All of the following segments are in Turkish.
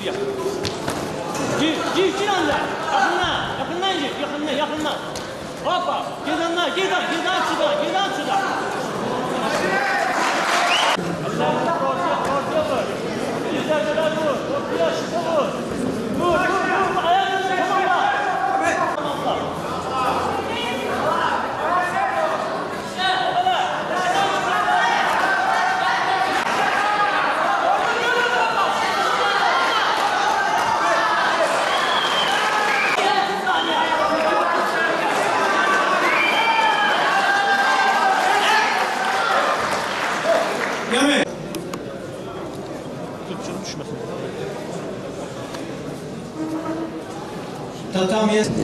Gir ya. Gir, gir, gir anne. Yakından, yakından gir, yakından, yakından. Hoppa, gedanlar, gedan, gedan çıdan, gedan çıdan. Ellerini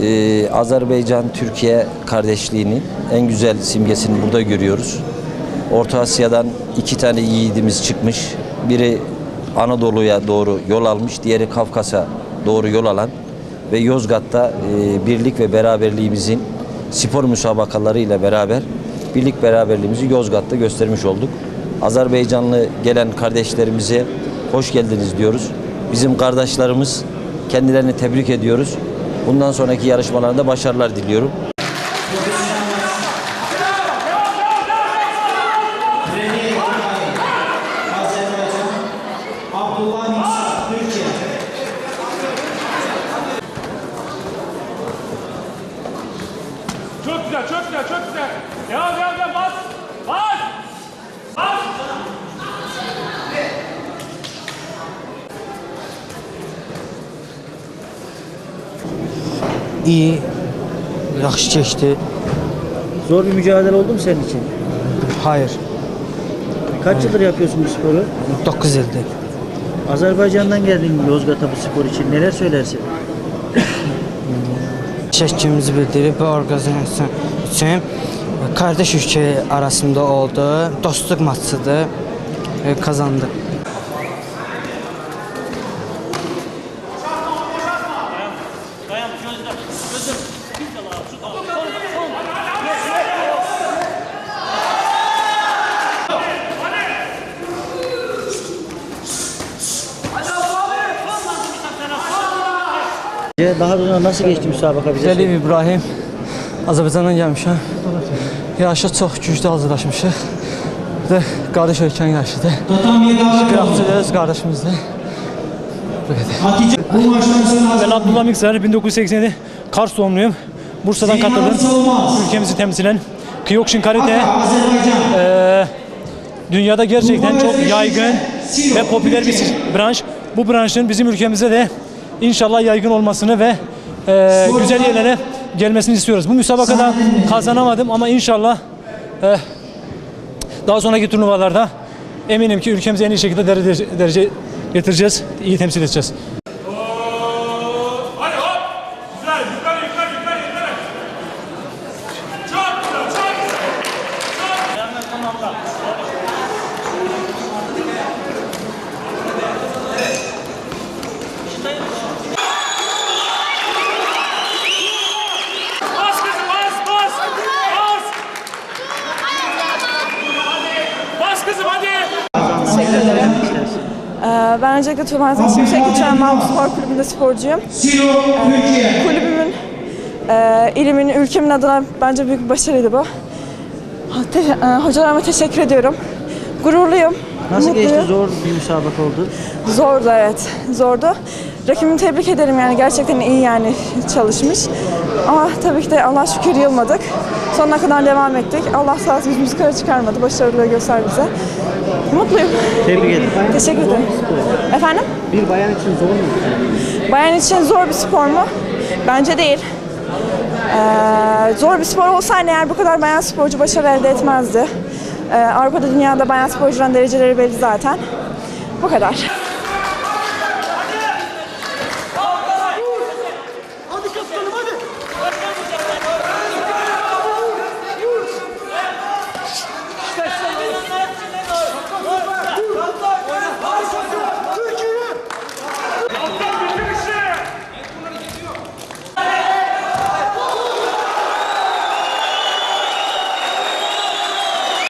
Ee, Azerbaycan-Türkiye kardeşliğinin en güzel simgesini burada görüyoruz. Orta Asya'dan iki tane yiğidimiz çıkmış. Biri Anadolu'ya doğru yol almış, diğeri Kafkas'a doğru yol alan ve Yozgat'ta e, birlik ve beraberliğimizin spor müsabakalarıyla beraber birlik beraberliğimizi Yozgat'ta göstermiş olduk. Azerbaycanlı gelen kardeşlerimize hoş geldiniz diyoruz. Bizim kardeşlerimiz kendilerini tebrik ediyoruz. Bundan sonraki yarışmalarında başarılar diliyorum. Çok güzel, çok güzel, çok güzel. Devam, devam, İyi, yaxşı keçdi. Zor bir mücadele oldu mu senin için? Hayır, Kaç yıldır yapıyorsun bu sporu? 9 ildir. Azerbaycan'dan geldin Yozgat'a bu spor için. Neler söylersin? Təşəkkürümüzü bildirib bu orqanizasiya üçün qardaş ölkə arasında oldu. Dostluq maçıdır. E, Daha sonra nasıl geçti müsabaka bize? Zəliyev İbrahim Azərbaycandan gəlmişəm. Yarışa çox güclü hazırlaşmışıq. Bir də qardaş ölkənin yarışıdır. Davet Qrafçılıyız qardaşımızdır. Hatice, bu Ben Abdullah Mikser, 1987 Kars doğumluyum. Bursa'dan katıldım. Ülkemizi temsilen. Kyokushin Karate eee, dünyada gerçekten çok yaygın ve popüler bir branş. Bu branşın bizim ülkemize de inşallah yaygın olmasını ve eee, güzel yerlere gelmesini istiyoruz. Bu müsabakada kazanamadım ama inşallah eee, daha sonraki turnuvalarda eminim ki ülkemizi en iyi şekilde derece, derece getireceğiz, iyi temsil edeceğiz. Öncelikle Tuğba Şimşek Uçan Mahmut Spor Kulübü'nde sporcuyum. Türkiye. Kulübümün, e, ilimin, ülkemin adına bence büyük bir başarıydı bu. Te- e, hocalarıma teşekkür ediyorum. Gururluyum. Nasıl mutluyum. geçti? Zor bir müsabaka oldu. Zordu evet, zordu. Rakibimi tebrik ederim yani gerçekten iyi yani çalışmış. Ama tabii ki de Allah şükür yılmadık. Sonuna kadar devam ettik. Allah sağ olsun bizi yukarı çıkarmadı. Başarılı gösterdi bize. Mutluyum. Tebrik ederim. Teşekkür ederim. Efendim? Bir bayan için zor mu? Bayan için zor bir spor mu? Bence değil. Ee, zor bir spor olsaydı eğer bu kadar bayan sporcu başarı elde etmezdi. Ee, Avrupa'da dünyada bayan sporcuların dereceleri belli zaten. Bu kadar.